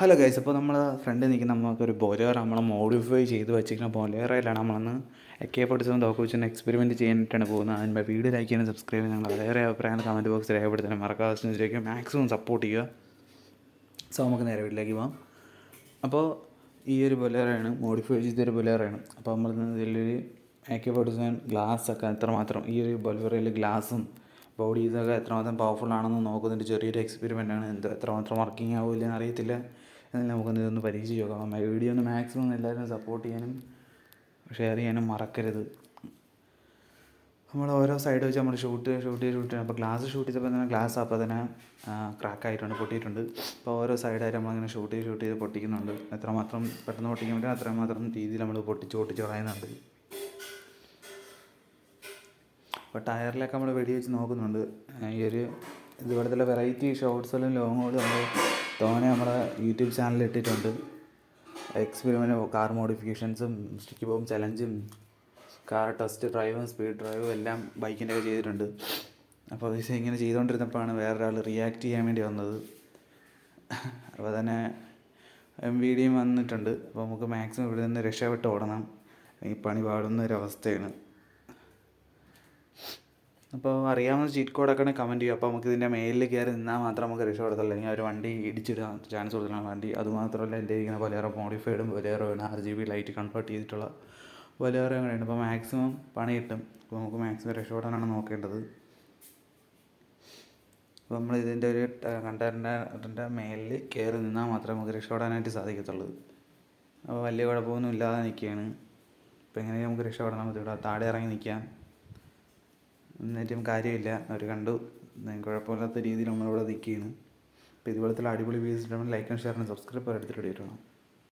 Hello guys അപ്പോൾ നമ്മൾ front നിൽക്കുന്ന നമുക്കൊരു ബൊലേറോ നമ്മൾ മോഡിഫൈ ചെയ്ത് വെച്ചിരിക്കുന്ന ബോലേറയിലാണ് നമ്മളന്ന് എക്കെ പഠിച്ചതും തോക്ക് വെച്ചൊന്ന് എക്സ്പെരിമെന്റ് ചെയ്യാനായിട്ടാണ് പോകുന്നത്. അതിന്റെ വീഡിയോ ലൈക്ക് ചെയ്യാനും സബ്സ്ക്രൈബ് ചെയ്യാൻ വളരെ അഭിപ്രായങ്ങൾ കമന്റ് ബോക്സിൽ രേഖപ്പെടുത്താനും ചോദിക്കുക മാക്സിമം സപ്പോർട്ട് ചെയ്യുക. സോ നമുക്ക് നേരെ വീട്ടിലേക്ക് പോകാം അപ്പോൾ ഈ ഒരു ബൊലേറയാണ് മോഡിഫൈ ചെയ്തൊരു ബൊലേറയാണ് അപ്പോൾ നമ്മൾ ഇതിലൊരു എക്കെ കെ ഗ്ലാസ്സൊക്കെ എത്രമാത്രം ഈ ഒരു ബൊലേറയിൽ ഗ്ലാസും ബോഡി ഇതൊക്കെ എത്രമാത്രം പവർഫുൾ ആണെന്ന് നോക്കുന്നതിന്റെ ചെറിയൊരു എക്സ്പെരിമെന്റ് ആണ്. എന്തോ എത്രമാത്രം വർക്കിംഗ് ആവില്ല എന്ന് അറിയത്തില്ല. എന്നാലും നമുക്കൊന്ന് ഇതൊന്ന് പരീക്ഷിച്ച് നോക്കാം. വീഡിയോ ഒന്ന് മാക്സിമം എല്ലാവരും സപ്പോർട്ട് ചെയ്യാനും ഷെയർ ചെയ്യാനും മറക്കരുത്. നമ്മൾ ഓരോ സൈഡ് വെച്ച് നമ്മൾ ഷൂട്ട് ഷൂട്ട് ചെയ്ത് ഷൂട്ട് ചെയ്യണം അപ്പോൾ ഗ്ലാസ് ഷൂട്ട് ചെയ്തപ്പോൾ തന്നെ ഗ്ലാസ് അപ്പോൾ തന്നെ ക്രാക്ക് ആയിട്ടുണ്ട് പൊട്ടിയിട്ടുണ്ട്. അപ്പോൾ ഓരോ സൈഡായിട്ട് നമ്മളിങ്ങനെ ഷൂട്ട് ചെയ്ത് ഷൂട്ട് ചെയ്ത് പൊട്ടിക്കുന്നുണ്ട്. എത്രമാത്രം പെട്ടെന്ന് പൊട്ടിക്കാൻ പറ്റും അത്രമാത്രം രീതിയിൽ നമ്മൾ പൊട്ടിച്ച് പൊട്ടിച്ച് കളയുന്നുണ്ട്. അപ്പോൾ ടയറിലൊക്കെ നമ്മൾ വെടി വെച്ച് നോക്കുന്നുണ്ട്. ഈ ഒരു ഇതുപോലത്തെ വെറൈറ്റി ഷോർട്സുകളും ലോങ്ങുകളും നമ്മൾ തോനെ നമ്മുടെ യൂട്യൂബ് ചാനലിൽ ഇട്ടിട്ടുണ്ട്. എക്സ്പെരിമെന്റ് കാർ മോഡിഫിക്കേഷൻസും സ്റ്റിക്ക് ബോം ചലഞ്ചും കാർ ടെസ്റ്റ് ഡ്രൈവും സ്പീഡ് ഡ്രൈവും എല്ലാം ബൈക്കിന്റെ ഒക്കെ ചെയ്തിട്ടുണ്ട്. അപ്പോൾ ഈ ഇങ്ങനെ ചെയ്തുകൊണ്ടിരുന്നപ്പോഴാണ് വേറൊരാൾ റിയാക്ട് ചെയ്യാൻ വേണ്ടി വന്നത്. അപ്പോൾ തന്നെ എം വി ഡിയും വന്നിട്ടുണ്ട്. അപ്പോൾ നമുക്ക് മാക്സിമം ഇവിടെ നിന്ന് രക്ഷപ്പെട്ട് ഓടണം. ഈ പണി പാടുന്ന ഒരു അവസ്ഥയാണ്. അപ്പോൾ അറിയാവുന്ന ചീറ്റ് കോഡൊക്കെ കമന്റ് ചെയ്യും. അപ്പോൾ നമുക്ക് ഇതിന്റെ മേലിൽ കയറി നിന്നാൽ മാത്രം നമുക്ക് രക്ഷപ്പെടുത്തുള്ളൂ അല്ലെങ്കിൽ ഒരു വണ്ടി ഇടിച്ചിടാൻ ചാൻസ് കൊടുക്കണം വണ്ടി. അതുമാത്രമല്ല എന്റെ ഇരിക്കുന്ന ബൊലേറോ മോഡിഫൈഡും ബൊലേറോ ആണ് R G B light convert ചെയ്തിട്ടുള്ള ബൊലേറോ അങ്ങനെയാണ് അപ്പോൾ മാക്സിമം പണി കിട്ടും. അപ്പോൾ നമുക്ക് മാക്സിമം രക്ഷപ്പെടാനാണ് നോക്കേണ്ടത്. അപ്പോൾ നമ്മൾ ഇതിന്റെ ഒരു കണ്ടറിന്റെ മേലിൽ കയറി നിന്നാൽ മാത്രമേ നമുക്ക് രക്ഷപ്പെടാനായിട്ട് സാധിക്കത്തുള്ളൂ. അപ്പോൾ വലിയ കുഴപ്പമൊന്നും ഇല്ലാതെ നിൽക്കുകയാണ്. അപ്പോൾ എങ്ങനെയും നമുക്ക് രക്ഷപ്പെടാൻ ഇവിടെ താടി ഇറങ്ങി നിൽക്കാം. എന്നിട്ടും കാര്യമില്ല. അവർ കണ്ടു. കുഴപ്പമില്ലാത്ത രീതിയിൽ നമ്മളിവിടെ നിൽക്കുകയാണ്. അപ്പോൾ ഇതുപോലത്തെ അടിപൊളി വീഡിയോസ് ലൈക്കും ഷെയറിനും സബ്സ്ക്രൈബ് എടുത്തിട്ട് ഇടണം